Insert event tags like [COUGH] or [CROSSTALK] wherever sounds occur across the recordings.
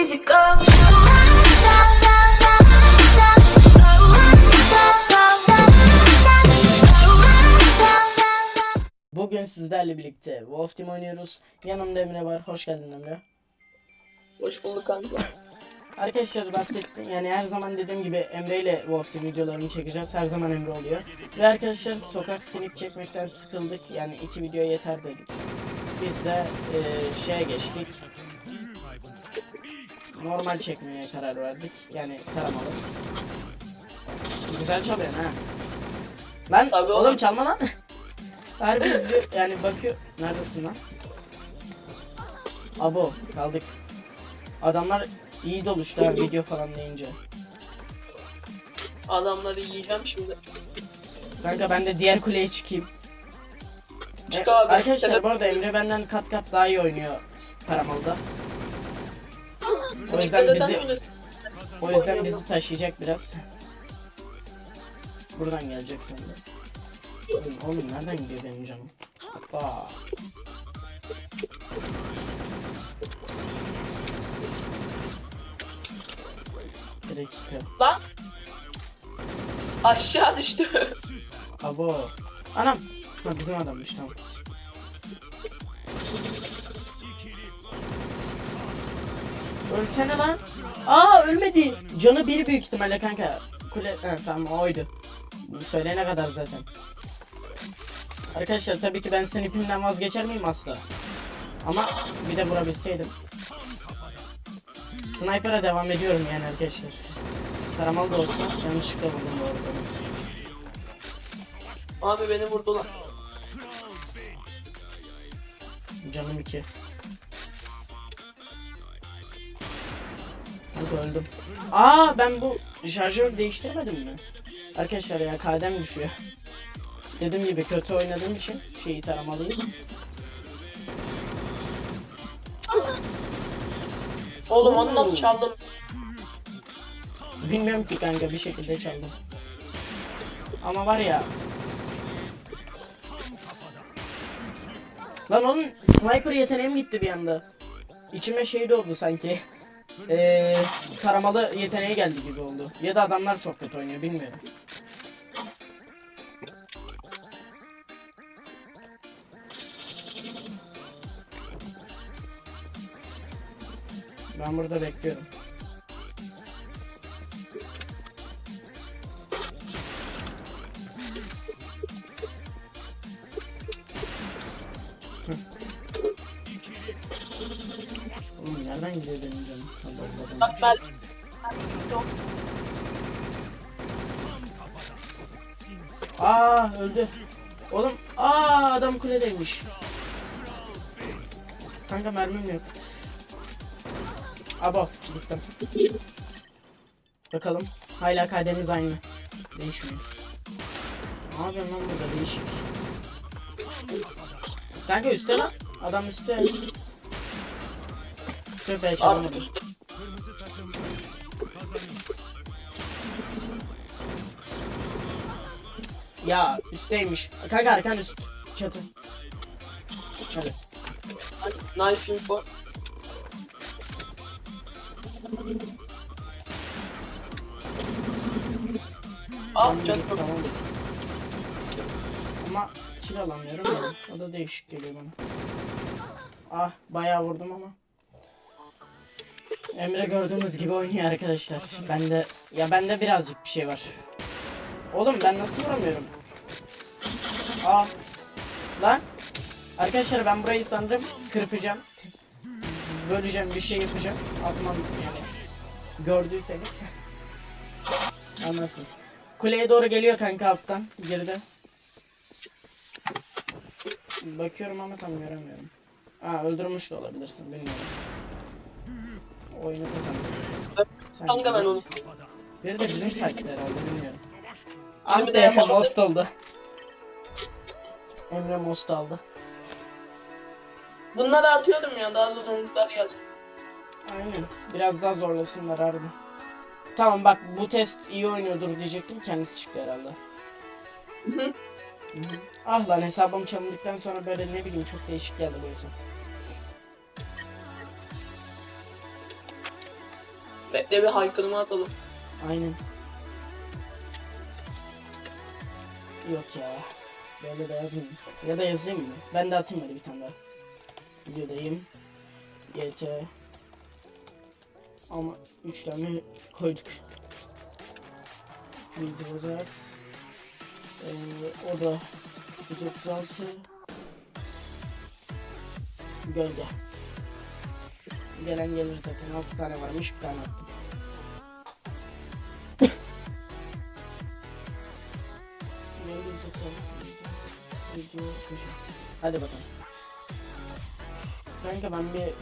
easy go. Bugün sizlerle birlikte Wolf Team oynuyoruz. Yanımda Emre var. Hoş geldin Emre. Hoş bulduk kanka. Arkadaşlar bahsettim. Yani her zaman dediğim gibi Emre ile Wolf Team videolarını çekeceğiz. Her zaman Emre oluyor. Ve arkadaşlar sokak sinip çekmekten sıkıldık. Yani iki video yeter dedik. Biz de eee, şeye geçtik. Normal çekmeye karar verdik. Yani taramalı. Güzel çalıyorsun ha. Lan Tabii oğlum oğlum. çalma lan. Harbi izliyor. Yani bakıyor. Neredesin lan? Abo kaldık. Adamlar iyi doluştu ha video falan deyince. Adamları yiyeceğim şimdi. Kanka ben de diğer kuleye çıkayım. Çık E, abi. Arkadaşlar bu arada Emre benden kat kat daha iyi oynuyor taramalıda. O yüzden bizi-. O yüzden bizi taşıyacak biraz. Buradan gelecek de. Oğlum, oğlum nereden gidiyor benim canım? Hoppa. Bir dakika. Lan. Aşağı düştü. Abo. Anam. Ha bizim adammış tamam. Ölsene lan. Aa ölmedi. Canı bir büyük ihtimalle kanka. Kule... Ha, tamam oydu. Bu söyleyene kadar zaten. Arkadaşlar tabii ki ben senin ipimden vazgeçer miyim asla? Ama bir de vurabilseydim. Sniper'a devam ediyorum yani arkadaşlar. Taramalı da olsa yanlışlıkla vurdum bu arada. Abi beni vurdular. Canım iki. Öldüm. Aa ben bu şarjör değiştirmedim mi? Arkadaşlar ya kadem düşüyor. Dediğim gibi kötü oynadığım için şeyi taramalıyım. Oğlum onu nasıl çaldım? Bilmiyorum ki kanka bir şekilde çaldım. Ama var ya. Lan oğlum sniper yeteneğim gitti bir anda. İçime şey de oldu sanki. Eee taramalı yeteneği geldi gibi oldu. Ya da adamlar çok kötü oynuyor bilmiyorum. Ben burada bekliyorum. Bak ben... Aa öldü. Oğlum aa adam kuledeymiş. Kanka mermim yok. Abo gittim. Bakalım hala kademiz aynı. Değişmiyor. Ne yapıyorsun lan burada değişik. Kanka üstte lan. Adam üstte. Tüh be çalamadım. Ya üstteymiş. Kanka arkan üst. Çatı. Hadi. knife info. Ah canım. tamam. Ama kill alamıyorum ya. O da değişik geliyor bana. Ah bayağı vurdum ama. Emre gördüğünüz gibi oynuyor arkadaşlar. Ben de ya bende birazcık bir şey var. Oğlum ben nasıl vuramıyorum? Aa. Lan. Arkadaşlar ben burayı sandım kırpacağım. Böleceğim bir şey yapacağım. Atmam yani. Gördüyseniz. [LAUGHS] Anlarsınız. Kuleye doğru geliyor kanka alttan. Geride. Bakıyorum ama tam göremiyorum. Aa öldürmüş de olabilirsin bilmiyorum. Oyunu kazandı. Kanka ben onu. Biri de bizim site'de herhalde bilmiyorum. Ah be most oldu. Emre most aldı. Bunları atıyordum ya daha zorunlular yaz. Aynen. Biraz daha zorlasınlar harbi. Tamam bak bu test iyi oynuyordur diyecektim kendisi çıktı herhalde. Hı hı. Hı hı. ah lan hesabım çalındıktan sonra böyle ne bileyim çok değişik geldi bu hesap. Bekle bir haykırma atalım. Aynen. Yok ya. Böyle de yazmayayım. Ya da yazayım mı? Ben de atayım hadi bir tane daha. Videodayım. GT. Ama 3 tane koyduk. Easy Wizard. Ee, o da 136. Gölge. Gelen gelir zaten. 6 tane varmış. Bir tane attım. Hadi bakalım. Kanka ben bir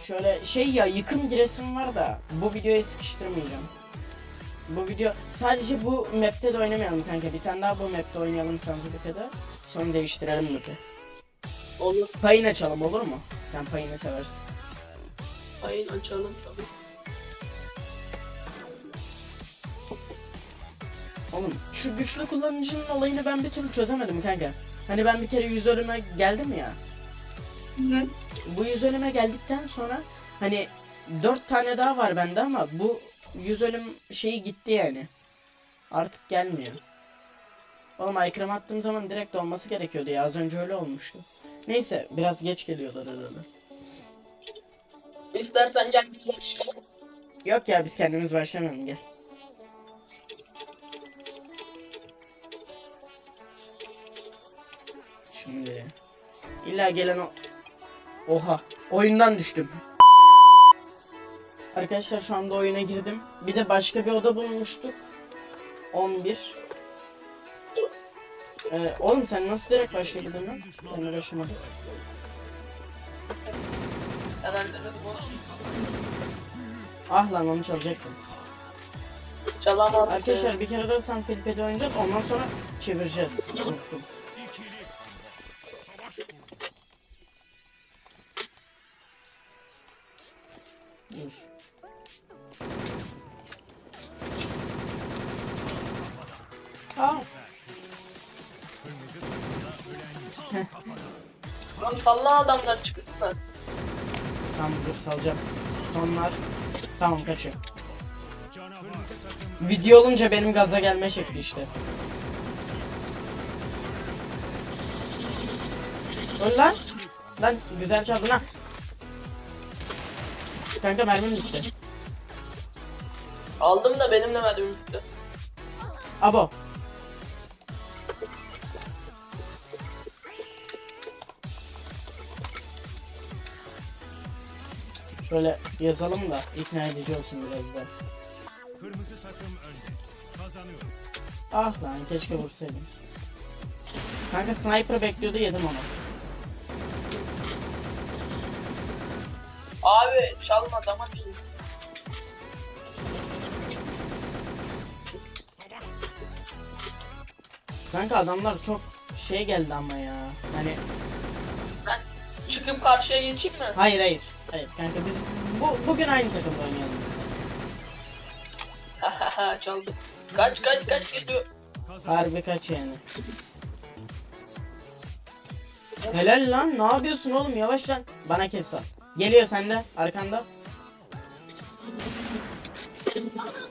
şöyle şey ya yıkım giresim var da bu videoya sıkıştırmayacağım. Bu video sadece bu map'te de oynamayalım kanka. Bir tane daha bu map'te oynayalım Santifica'da. Sonra değiştirelim map'i. Olur. Payın açalım olur mu? Sen payını seversin. Hayır açalım tabii. Oğlum şu güçlü kullanıcının olayını ben bir türlü çözemedim kanka. Hani ben bir kere yüz ölüme geldim ya. Bu yüz ölüme geldikten sonra hani dört tane daha var bende ama bu yüz ölüm şeyi gitti yani. Artık gelmiyor. Oğlum aykırım attığım zaman direkt olması gerekiyordu ya az önce öyle olmuştu. Neyse biraz geç geliyorlar arada. İstersen gel başlayalım. Yok ya biz kendimiz başlamayalım gel. Şimdi illa gelen o Oha oyundan düştüm. Arkadaşlar şu anda oyuna girdim. Bir de başka bir oda bulmuştuk. 11. Ee, oğlum sen nasıl direkt başladın lan? Ben boş. Ah lan onu çalacaktım. Çalamazsın. Arkadaşlar bir kere daha San Felipe'de oynayacağız. Ondan sonra çevireceğiz. Unuttum. [LAUGHS] salacağım. Sonlar. Tamam kaçıyor. Video olunca benim gaza gelme şekli işte. Öl lan. Lan güzel çaldın ha. Kanka mermim bitti. Aldım da benim de mermim bitti. Abo. Şöyle yazalım da ikna edici olsun biraz da. Kırmızı takım önde. Kazanıyor. Ah lan keşke vursaydım. Kanka sniper bekliyordu yedim onu. Abi çalma dama değil. Kanka adamlar çok şey geldi ama ya. Hani Ben çıkıp karşıya geçeyim mi? hayır hayır. Hayır kanka biz bu bugün aynı takımda oynayalım biz. [LAUGHS] Çaldım. Kaç kaç kaç geliyor. Harbi kaç yani. Helal lan ne yapıyorsun oğlum yavaş lan. Bana kes al. Geliyor sende arkanda.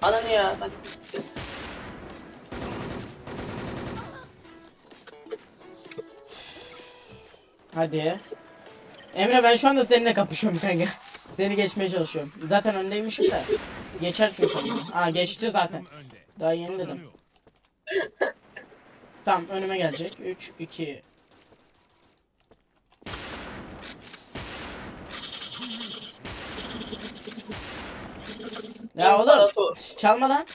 Ananı ya. Hadi. Hadi. Emre ben şu anda seninle kapışıyorum kanka. Seni geçmeye çalışıyorum. Zaten öndeymişim de. Geçersin sen. Aa geçti zaten. Daha yeni dedim. Tamam önüme gelecek. 3 2 Ya oğlum çalma lan.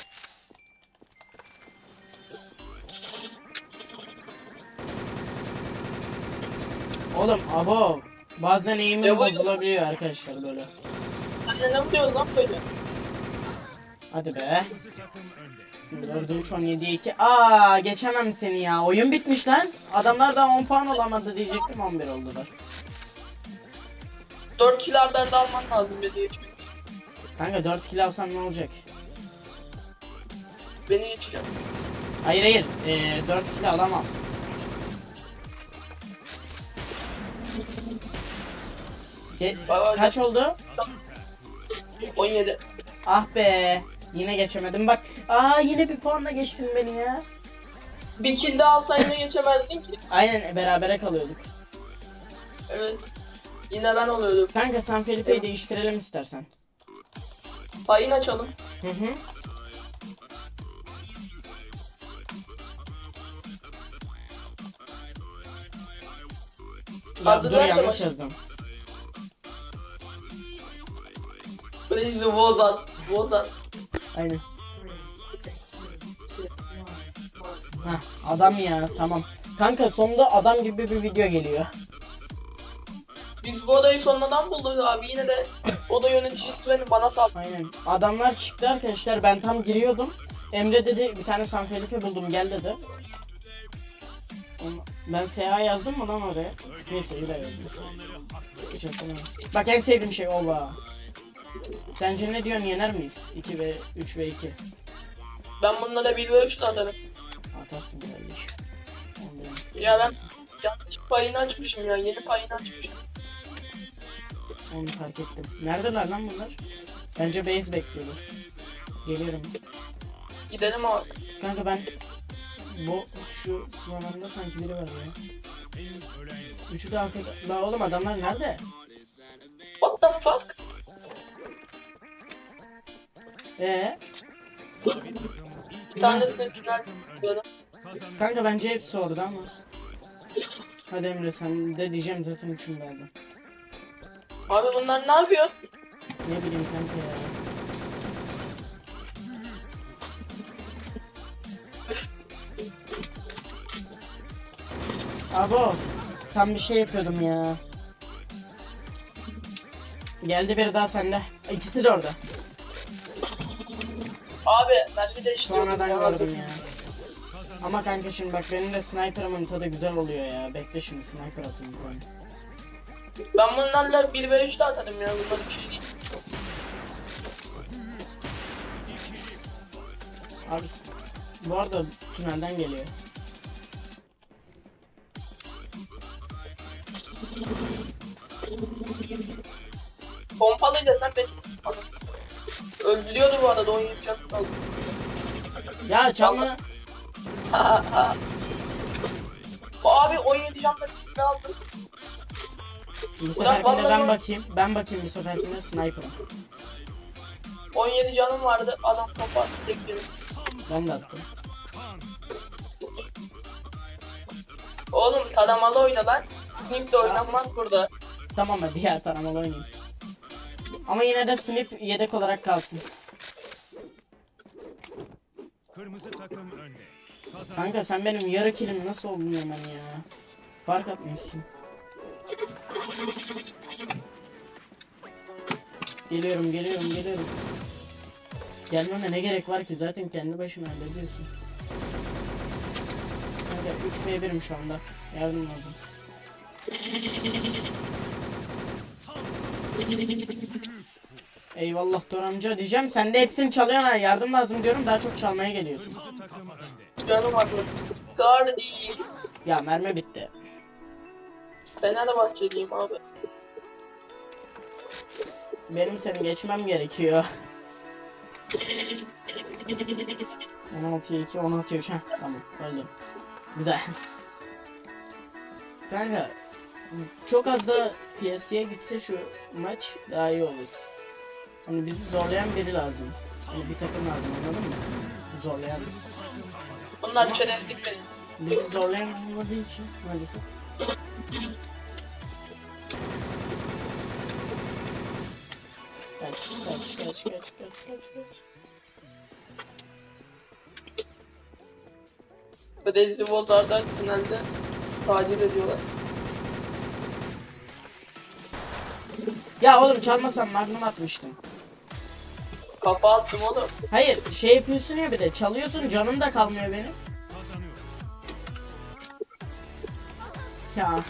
Oğlum abo bazen eğimim bozulabiliyor arkadaşlar böyle. Sen de ne biliyorsun lan böyle? Hadi be. 4'e 3 17'ye 2. Aa geçemem seni ya. Oyun bitmiş lan. Adamlar daha 10 puan olamadı diyecektim 11 oldular. 4 kill arda arda alman lazım beni geçmek için. Kanka 4 kill alsam ne olacak? Beni geçeceğim. Hayır hayır. Ee, 4 kill alamam. Ge- kaç oldu? 17. Ah be. Yine geçemedim bak. Aa yine bir puanla geçtin beni ya. Bir kill daha alsaydın geçemezdin ki. Aynen berabere kalıyorduk. Evet. Yine ben oluyordum. Kanka San Felipe'yi değiştirelim istersen. Payın açalım. Hı hı. Ya dur yanlış bakayım? yazdım. Crazy Wozan. Wozan. Aynen. Hah adam ya tamam. Kanka sonunda adam gibi bir video geliyor. Biz bu odayı sonradan bulduk abi. Yine de oda yöneticisi beni bana saldı. Aynen. Adamlar çıktı arkadaşlar. Ben tam giriyordum. Emre dedi bir tane San Felipe buldum gel dedi. Ben SH yazdım mı lan oraya? Neyse daha yazdım. Bak en sevdiğim şey oba. Sence ne diyorsun yener miyiz? 2 ve 3 ve 2. Ben bununla 1 ve 3 de atarım. Atarsın kardeş. Onu Ya ben yanlış payını açmışım ya. Yeni payını açmışım. Onu fark ettim. Neredeler lan bunlar? Bence base bekliyorlar. Geliyorum. Gidelim abi. Kanka ben bu şu sıralarında sanki biri var ya. Üçü de Afrika. La oğlum adamlar nerede? What the fuck? Ee, Bir tanesini final kanka bence hepsi orada ama. Hadi Emre sen de diyeceğim zaten üçünü verdim. Abi bunlar ne yapıyor? Ne bileyim kanka ya. Abo tam bir şey yapıyordum ya. Geldi bir daha sende. İkisi de orada. Abi ben bir de işte Sonradan gördüm ya. Ama kanka şimdi bak benim de sniper'ımın tadı güzel oluyor ya. Bekle şimdi sniper atayım bir tane. Ben bunlarla 1 ve 3 de atarım ya. Bunlar bir şey değil. Abi bu arada tünelden geliyor. Pompalı desem beni öldürüyordu bu arada 17 can kaldı. Ya çalma. [LAUGHS] Abi 17 canla ne aldı? Bu seferkinde vallahi ben bakayım. Ben bakayım bu seferkinde sniper'ım. 17 canım vardı adam kafa attı tek. Ben de attım. Oğlum taramalı oyna lan. Snip de oynanmaz burada. Tamam hadi ya taramalı oynayayım. Ama yine de snip yedek olarak kalsın. Kırmızı takım önde. Kazanıyor. Kanka sen benim yarı kilim nasıl oldun hemen ya? Fark atmıyorsun. Geliyorum geliyorum geliyorum. Gelmeme ne gerek var ki zaten kendi başına hallediyorsun. Kanka 3 v 1'im şu anda. Yardım lazım. Eyvallah Tor amca diyeceğim. Sen de hepsini çalıyorsun ha. Yardım lazım diyorum. Daha çok çalmaya geliyorsun. Canım. Gar değil. Ya mermi bitti. Fenerbahçeliyim abi. Benim seni geçmem gerekiyor. 16'ya 2, 16'ya 3. Heh, tamam öldüm. Güzel. Kanka çok az da piyasaya gitse şu maç daha iyi olur. Hani bizi zorlayan biri lazım. Hani bir takım lazım anladın mı? Zorlayan. Bunlar çerezlik benim. Bizi zorlayan olmadığı için maalesef. Kaç, kaç, kaç, kaç, kaç, kaç, kaç. Crazy Wall'lardan tünelde taciz ediyorlar. Ya oğlum çalmasam magnum atmıştım. Kafa attım oğlum. Hayır şey yapıyorsun ya bir de çalıyorsun canım da kalmıyor benim. Ya.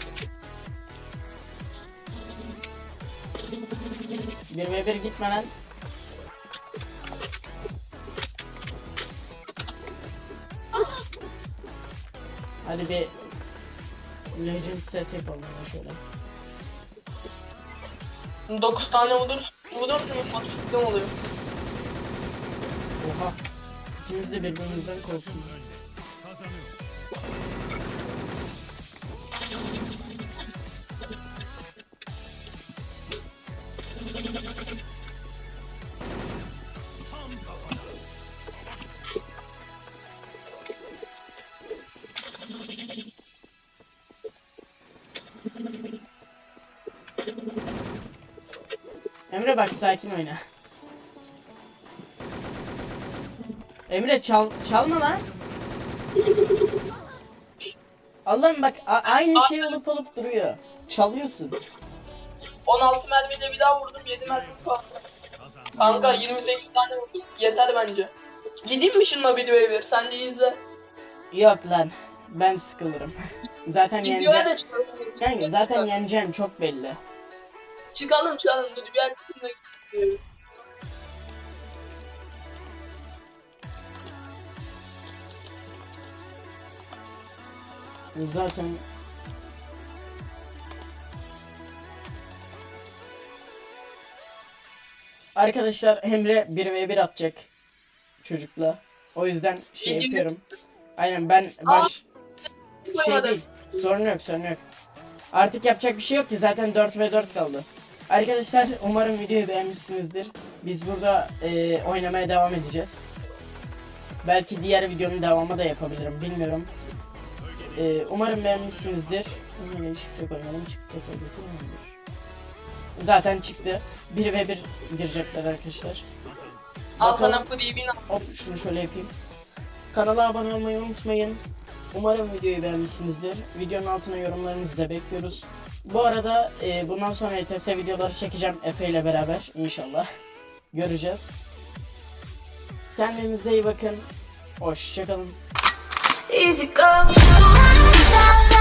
1 ve 1 gitme lan. Hadi bir Legend set yapalım ya şöyle. 9 tane vurur. Vurur mu? Atıştım oluyor. Oha. İkimiz de. Tam kafana. Emre bak sakin oyna. Emre çal çalma lan. Allah'ım bak aynı şey olup olup duruyor. Çalıyorsun. 16 mermiyle bir daha vurdum 7 mermi kaldı. Kanka 28 tane vurdum. Yeter bence. Gideyim mi şununla videoya bir? Sen de izle. Yok lan. Ben sıkılırım. [LAUGHS] zaten yeneceğim. Kanka zaten yeneceğim çok belli. Çıkalım çıkalım. Dur bir yer gidelim. Zaten Arkadaşlar Emre 1v1 atacak çocukla. O yüzden şey yapıyorum. Aynen ben baş şey Yapamadım. değil. Sorun yok sorun yok. Artık yapacak bir şey yok ki zaten 4 ve 4 kaldı. Arkadaşlar umarım videoyu beğenmişsinizdir. Biz burada e, oynamaya devam edeceğiz. Belki diğer videonun devamı da yapabilirim bilmiyorum. E, umarım beğenmişsinizdir. Yine değişiklik oynayalım çıktı. bölgesi mi olabilir? Zaten çıktı. 1 ve 1 girecekler arkadaşlar. Al Bakalım. sana free bin al. Hop şunu şöyle yapayım. Kanala abone olmayı unutmayın. Umarım videoyu beğenmişsinizdir. Videonun altına yorumlarınızı da bekliyoruz. Bu arada e, bundan sonra ETS videoları çekeceğim Efe ile beraber inşallah. Göreceğiz. Kendinize iyi bakın. Hoşçakalın. easy go.